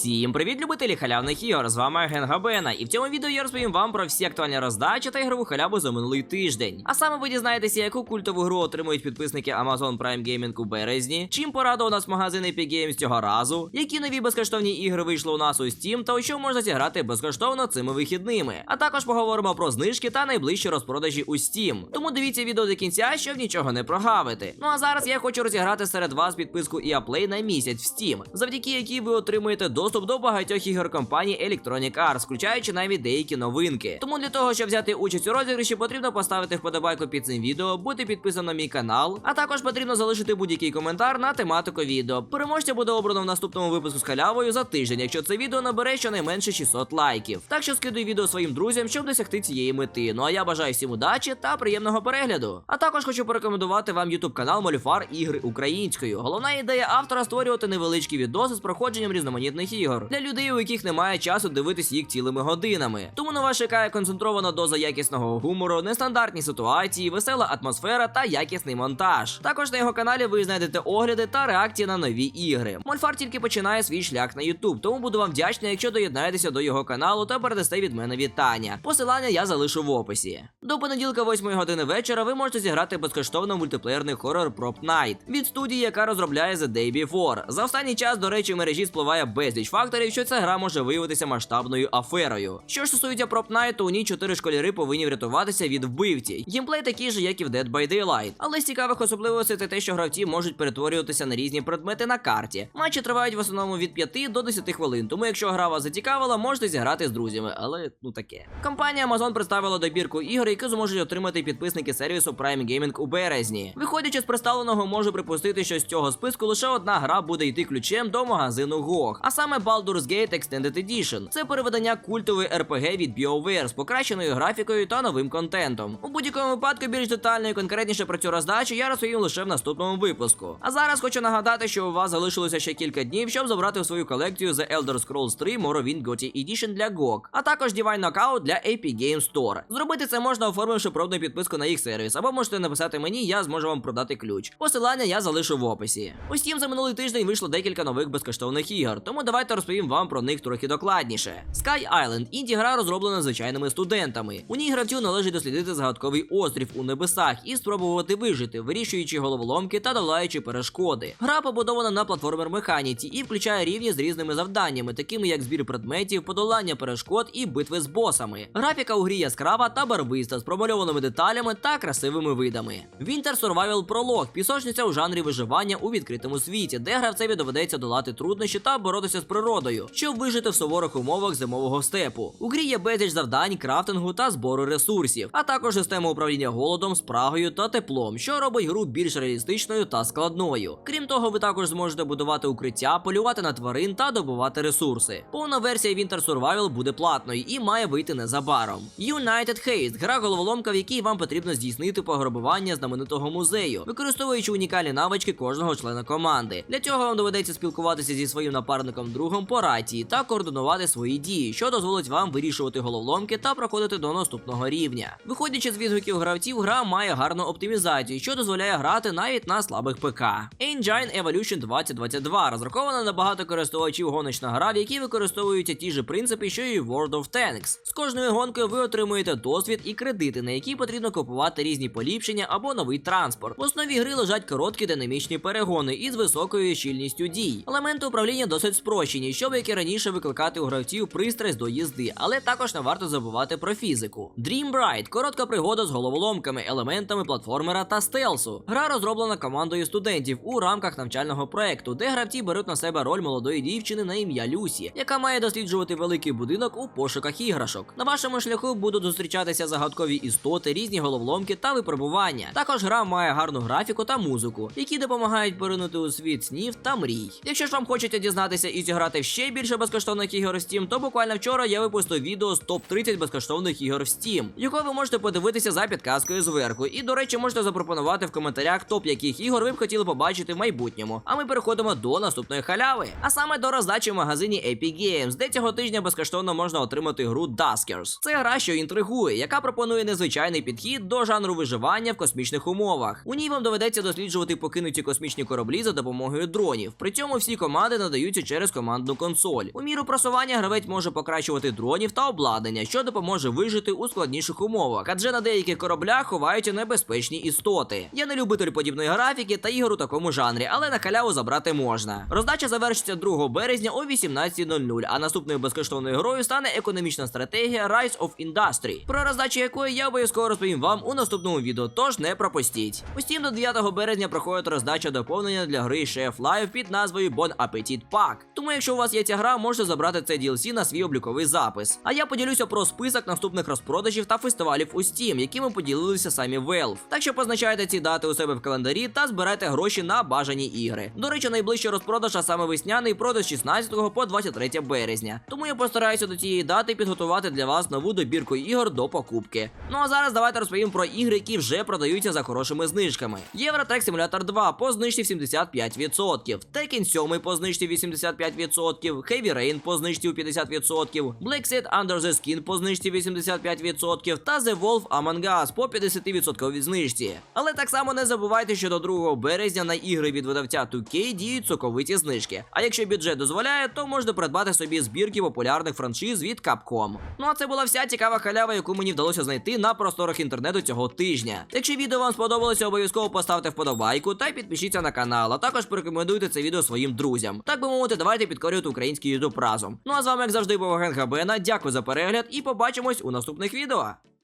Всім привіт, любителі халявних ігор! З вами Генга Бена, і в цьому відео я розповім вам про всі актуальні роздачі та ігрову халяву за минулий тиждень. А саме ви дізнаєтеся, яку культову гру отримують підписники Amazon Prime Gaming у березні, чим порадував нас магазин Epic Games цього разу, які нові безкоштовні ігри вийшли у нас у Steam та у що можна зіграти безкоштовно цими вихідними. А також поговоримо про знижки та найближчі розпродажі у Steam. Тому дивіться відео до кінця, щоб нічого не прогавити. Ну а зараз я хочу розіграти серед вас підписку EA Play на місяць в Steam, завдяки якій ви отримуєте доступ до багатьох ігор компанії Electronic Arts, включаючи навіть деякі новинки. Тому для того, щоб взяти участь у розіграші, потрібно поставити вподобайку під цим відео, бути підписаним на мій канал, а також потрібно залишити будь-який коментар на тематику відео. Переможця буде обрано в наступному випуску з халявою за тиждень, якщо це відео набере щонайменше 600 лайків. Так що скидуй відео своїм друзям, щоб досягти цієї мети. Ну а я бажаю всім удачі та приємного перегляду. А також хочу порекомендувати вам YouTube канал Молюфар Ігри українською. Головна ідея автора створювати невеличкі відоси з проходженням різноманітних ігор для людей, у яких немає часу дивитись їх цілими годинами. Тому на вас чекає концентрована доза якісного гумору, нестандартні ситуації, весела атмосфера та якісний монтаж. Також на його каналі ви знайдете огляди та реакції на нові ігри. Мольфар тільки починає свій шлях на YouTube, тому буду вам вдячний, якщо доєднаєтеся до його каналу та передасте від мене вітання. Посилання я залишу в описі. До понеділка, 8 години вечора, ви можете зіграти безкоштовно мультиплеєрний хорор Prop Night від студії, яка розробляє The Day Before. За останній час, до речі, мережі спливає безліч факторів, що ця гра може виявитися масштабною аферою. Що ж стосується Night, то у ній чотири школяри повинні врятуватися від вбивці. Геймплей такий же, як і в Dead by Daylight. Але з цікавих особливостей це те, що гравці можуть перетворюватися на різні предмети на карті. Матчі тривають в основному від 5 до 10 хвилин, тому якщо гра вас зацікавила, можете зіграти з друзями, але ну таке. Компанія Amazon представила добірку ігор, які зможуть отримати підписники сервісу Prime Gaming у березні. Виходячи з представленого, можу припустити, що з цього списку лише одна гра буде йти ключем до магазину GOG, а саме Baldur's Gate Extended Edition. Це переведення культової RPG від BioWare з покращеною графікою та новим контентом. У будь-якому випадку більш детально і конкретніше про цю роздачу я розповім лише в наступному випуску. А зараз хочу нагадати, що у вас залишилося ще кілька днів, щоб забрати в свою колекцію The Elder Scrolls 3 Morrowind GOTY Edition для GOG, а також Divine Knockout для Epic Games Store. Зробити це можна, оформивши пробну підписку на їх сервіс, або можете написати мені, я зможу вам продати ключ. Посилання я залишу в описі. У Steam за минулий тиждень вийшло декілька нових безкоштовних ігор, тому давайте розповім вам про них трохи докладніше. Sky Island інді гра розроблена звичайними студентами. У ній гравцю належить дослідити загадковий острів у небесах і спробувати вижити, вирішуючи головоломки та долаючи перешкоди. Гра побудована на платформер механіці і включає рівні з різними завданнями, такими як збір предметів, подолання перешкод і битви з босами. Графіка у грі яскрава та барвиста з промальованими деталями та красивими видами. Winter Survival Prologue – пісочниця у жанрі виживання у відкритому світі, де гравцеві доведеться долати труднощі та боротися з природою, щоб вижити в суворих умовах зимового степу. У грі є безліч завдань, крафтингу та збору ресурсів, а також система управління голодом, спрагою та теплом, що робить гру більш реалістичною та складною. Крім того, ви також зможете будувати укриття, полювати на тварин та добувати ресурси. Повна версія Winter Survival буде платною і має вийти незабаром. United Haste – гра головоломка, в якій вам потрібно здійснити пограбування знаменитого музею, використовуючи унікальні навички кожного члена команди. Для цього вам доведеться спілкуватися зі своїм напарником другом по рації та координувати свої дії, що дозволить вам вирішувати головоломки та проходити до наступного рівня. Виходячи з відгуків гравців, гра має гарну оптимізацію, що дозволяє грати навіть на слабих ПК. Engine Evolution 2022 розрахована на багато користувачів гоночна гра, в якій використовуються ті ж принципи, що і World of Tanks. З кожною гонкою ви отримуєте досвід і кредити, на які потрібно купувати різні поліпшення або новий транспорт. В основі гри лежать короткі динамічні перегони із високою щільністю дій. Елементи управління досить спрощені, щоб як і раніше викликати у гравців пристрасть до їзди, але також не варто забувати про фізику. Dream Bright – коротка пригода з головоломками, елементами платформера та стелсу. Гра розроблена командою студентів у рамках навчального проекту, де гравці беруть на себе роль молодої дівчини на ім'я Люсі, яка має досліджувати великий будинок у пошуках іграшок. На вашому шляху будуть зустрічатися загадкові істоти, різні головоломки та випробування. Також гра має гарну графіку та музику, які допомагають поринути у світ снів та мрій. Якщо ж вам хочеться дізнатися і зіграти в ще більше безкоштовних ігор в Steam, то буквально вчора я випустив відео з топ 30 безкоштовних ігор в Steam, його ви можете подивитися за підказкою зверху. І, до речі, можете запропонувати в коментарях топ яких ігор ви б хотіли побачити в майбутньому. А ми переходимо до наступної халяви. А саме до роздачі в магазині Epic Games, де цього тижня безкоштовно можна отримати гру Duskers. Це гра, що інтригує, яка пропонує незвичайний підхід до жанру виживання в космічних умовах. У ній вам доведеться досліджувати покинуті космічні кораблі за допомогою дронів. При цьому всі команди надаються через командну консоль. У міру просування гравець може покращувати дронів та обладнання, що допоможе вижити у складніших умовах, адже на деяких кораблях ховаються небезпечні істоти. Я не любитель подібної графіки та ігор у такому жанрі, але на халяву забрати можна. Роздача завершиться 2 березня о 18.00, а наступною безкоштовною грою стане економічна стратегія Rise of Industry, про роздачу якої я обов'язково розповім вам у наступному відео, тож не пропустіть. Утім, до 9 березня проходить роздача доповнення для гри Chef Live під назвою Bon Appetit Pack. Тому, якщо у вас є ця гра, можете забрати це DLC на свій обліковий запис. А я поділюся про список наступних розпродажів та фестивалів у Steam, якими поділилися самі Valve. Так що позначайте ці дати у себе в календарі та збирайте гроші на бажані ігри. До речі, найближчий розпродаж, а саме весняний проти з 16 по 23 березня. Тому я постараюся до цієї дати підготувати для вас нову добірку ігор до покупки. Ну а зараз давайте розповім про ігри, які вже продаються за хорошими знижками. Євротрек Simulator 2 по знижці 75%, Tekken 7 по знижці 85%. 50%, Heavy Rain по знижці 50%, Black Set Under the Skin по знижці 85% та The Wolf Among Us по 50% знижці. Але так само не забувайте, що до 2 березня на ігри від видавця 2K діють соковиті знижки. А якщо бюджет дозволяє, то можна придбати собі збірки популярних франшиз від Capcom. Ну а це була вся цікава халява, яку мені вдалося знайти на просторах інтернету цього тижня. Якщо відео вам сподобалося, обов'язково поставте вподобайку та підпишіться на канал. А також порекомендуйте це відео своїм друзям. Так би мовити, давайте підключимо підкорювати український ютуб разом. Ну а з вами, як завжди, був Генгабена. Дякую за перегляд і побачимось у наступних відео.